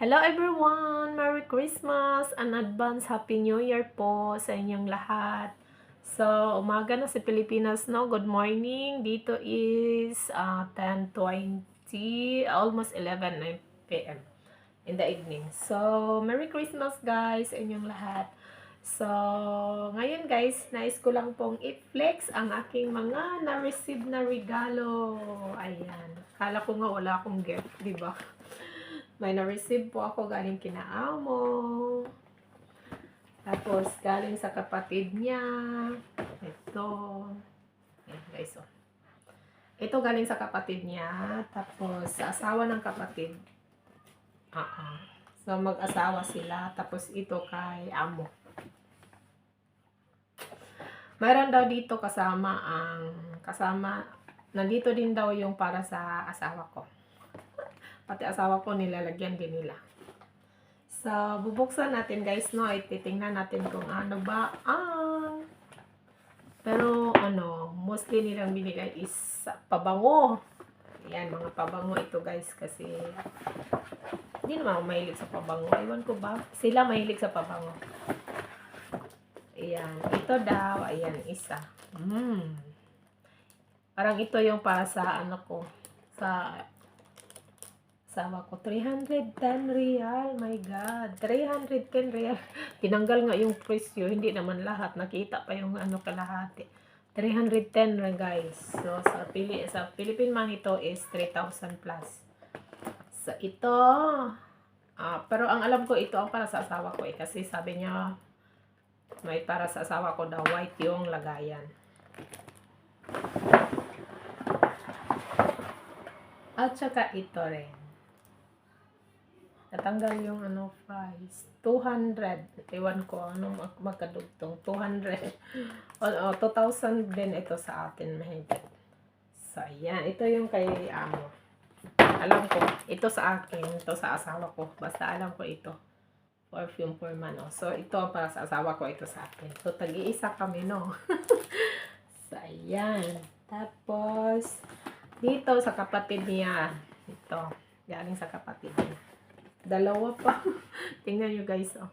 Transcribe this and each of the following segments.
Hello everyone! Merry Christmas and advance Happy New Year po sa inyong lahat. So, umaga na sa Pilipinas, no? Good morning. Dito is uh, 10.20, almost 11 p.m. in the evening. So, Merry Christmas guys sa inyong lahat. So, ngayon guys, nais ko lang pong i-flex ang aking mga na-receive na regalo. Ayan. Kala ko nga wala akong gift, di ba? May na-receive po ako galing kina Amo. Tapos, galing sa kapatid niya. Ito. Ayan, guys, oh. Ito galing sa kapatid niya. Tapos, sa asawa ng kapatid. Ah, ah. So, mag-asawa sila. Tapos, ito kay Amo. Mayroon daw dito kasama ang kasama nandito din daw yung para sa asawa ko. Pati asawa ko nilalagyan din nila. So, bubuksan natin guys, no? Ititingnan natin kung ano ba ang pero ano, mostly nilang binigay is pabango. Yan, mga pabango ito guys kasi hindi naman ako mahilig sa pabango. Ewan ko ba? Sila mahilig sa pabango. Ayan. Ito daw. Ayan. Isa. Mm. Parang ito yung para sa ano ko. Sa asawa ko. 310 real. My God. 310 real. Tinanggal nga yung presyo. Hindi naman lahat. Nakita pa yung ano kalahati. 310 na guys. So, sa, Pili sa Philippine man ito is 3,000 plus. So, ito. Ah, pero ang alam ko ito ang para sa asawa ko eh. Kasi sabi niya may para sa asawa ko daw white yung lagayan. At saka ito rin. Natanggal yung ano price. 200. Ewan ko anong mag- magkadugtong. 200. o, o, 2,000 din ito sa atin mahigit. So, ayan. Ito yung kay amo. Alam ko. Ito sa akin. Ito sa asawa ko. Basta alam ko ito perfume for man. Oh. So, ito para sa asawa ko, ito sa akin. So, tag-iisa kami, no? so, ayan. Tapos, dito sa kapatid niya. Ito. Galing sa kapatid niya. Dalawa pa. Tingnan nyo guys, oh.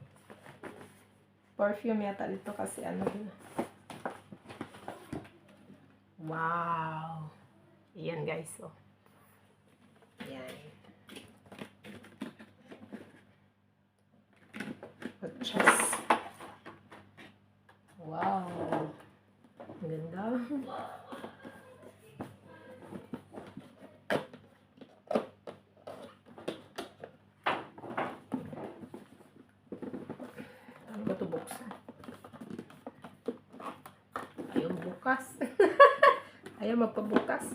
Perfume yata dito kasi ano din. Wow. Ayan guys, oh. Ayan. Purchase. Wow. Ang ganda. Ano ba ito buksan? Ayaw bukas. Ayaw magpabukas.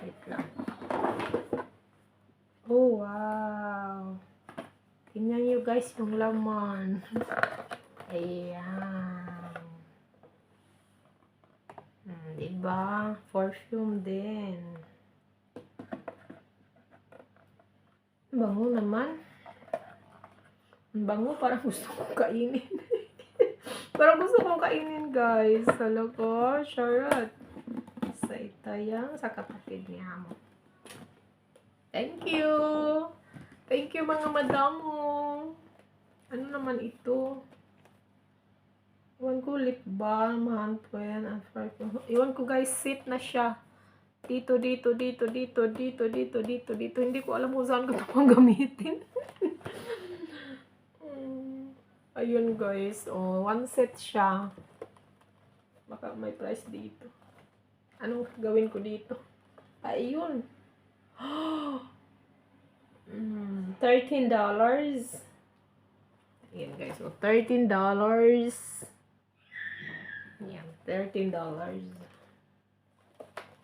Wait lang. Oh, wow. Tingnan nyo guys yung laman. Ayan. Hmm, diba? Perfume din. Bango naman. Ang bango, parang gusto kong kainin. Parang gusto kong kainin, guys. Salo ko, charot. Sa itayang sa kapatid ni Amo. Thank you! Thank you mga madamo. Ano naman ito? Iwan ko lip balm, hand and perfume. Iwan ko guys, sit na siya. Dito, dito, dito, dito, dito, dito, dito, dito. Hindi ko alam kung saan ko ito gamitin. Ayun guys, oh, one set siya. Baka may price dito. Anong gawin ko dito? Ayun. Mm, $13. Ayan guys. So, $13. Ayan, $13.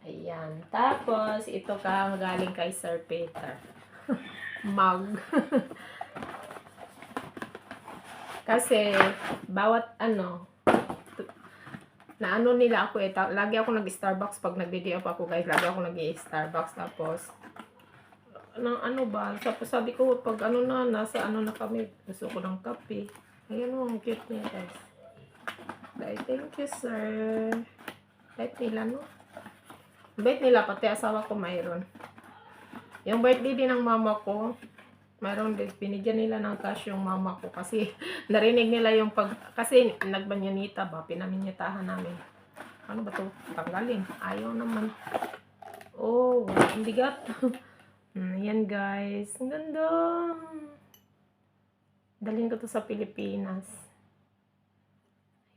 Ayan. Tapos, ito ka galing kay Sir Peter. Mug. Kasi, bawat ano, na ano nila ako eh, lagi ako nag-Starbucks pag nagdi up ako guys, lagi ako nag-Starbucks tapos ng ano ba, tapos sabi ko pag ano na, nasa ano na kami, gusto ko ng kape. Ayan mo, ang cute niya guys. Okay, thank you sir. Bait nila no? Bait nila, pati asawa ko mayroon. Yung birthday din ng mama ko, Mayroon din, binigyan nila ng cash yung mama ko kasi narinig nila yung pag, kasi nagbanyanita ba, pinaminyatahan namin. Ano ba to? Tanggalin. Ayaw naman. Oh, ang bigat. Hmm, Yan guys. Ang ganda. Dalhin ko to sa Pilipinas.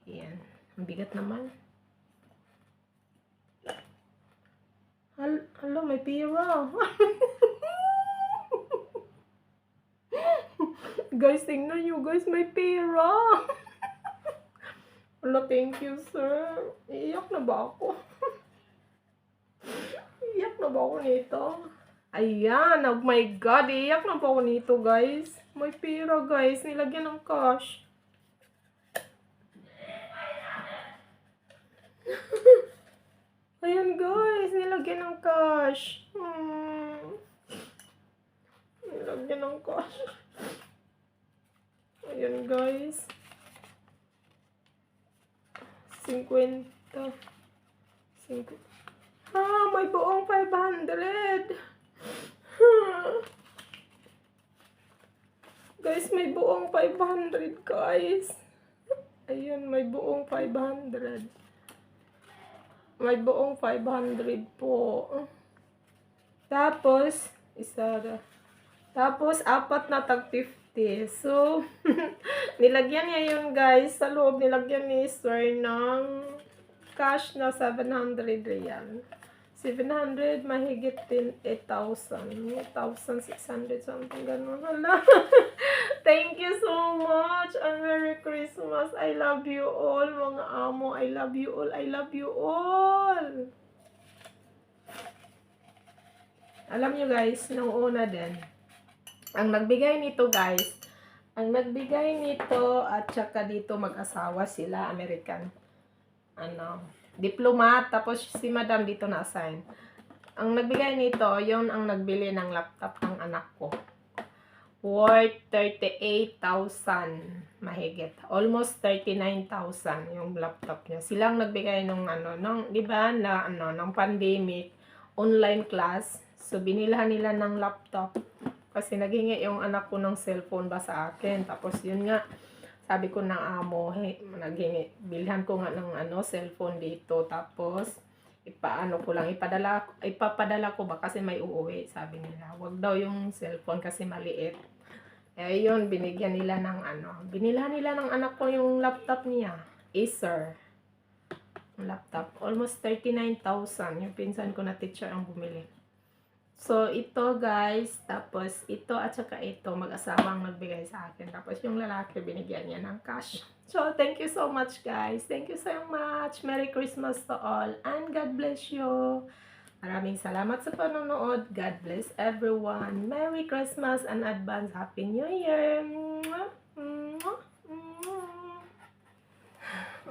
Yan. Ang bigat naman. Hala, may pira. guys, tingnan nyo. Guys, may pera. Hala, thank you, sir. Iiyak na ba ako? Iiyak na ba ako nito? Ayan, oh my God, iiyak na ba ako nito, guys? May pera, guys. Nilagyan ng cash. Ayan, guys. Nilagyan ng cash. Hmm. Nilagyan ng cash. Ayan, guys. 50. 50. Ah, may buong 500. Hmm. Guys, may buong 500, guys. Ayun, may buong 500. May buong 500 po. Tapos, isa na. Tapos, apat na tag 50. So, nilagyan niya yun, guys. Sa loob, nilagyan ni Sir ng cash na 700 real. 700, mahigit din 8,000. 8,600 something ganun. Hala. Thank you so much. And Merry Christmas. I love you all, mga amo. I love you all. I love you all. Alam nyo guys, nung una din, ang nagbigay nito guys, ang nagbigay nito at saka dito mag-asawa sila, American. Ano, diplomat, tapos si madam dito na-assign. Ang nagbigay nito, yon ang nagbili ng laptop ng anak ko. Worth 38,000 mahigit. Almost 39,000 yung laptop niya. Silang nagbigay nung ano, nung, di ba, na ano, ng pandemic, online class. So, binilhan nila ng laptop. Kasi naghingi yung anak ko ng cellphone ba sa akin. Tapos, yun nga, sabi ko ng amo, hey, naghingi, bilhan ko nga ng ano, cellphone dito. Tapos, ipaano ko lang, ipadala, ipapadala ko ba kasi may uuwi, sabi nila. Wag daw yung cellphone kasi maliit. Eh, yun, binigyan nila ng ano, binila nila ng anak ko yung laptop niya. Acer. Laptop. Almost 39,000. Yung pinsan ko na teacher ang bumili. So, ito guys, tapos ito at saka ito, mag-asawang nagbigay sa akin. Tapos yung lalaki, binigyan niya ng cash. So, thank you so much guys. Thank you so much. Merry Christmas to all. And God bless you. Maraming salamat sa panonood. God bless everyone. Merry Christmas and advance Happy New Year.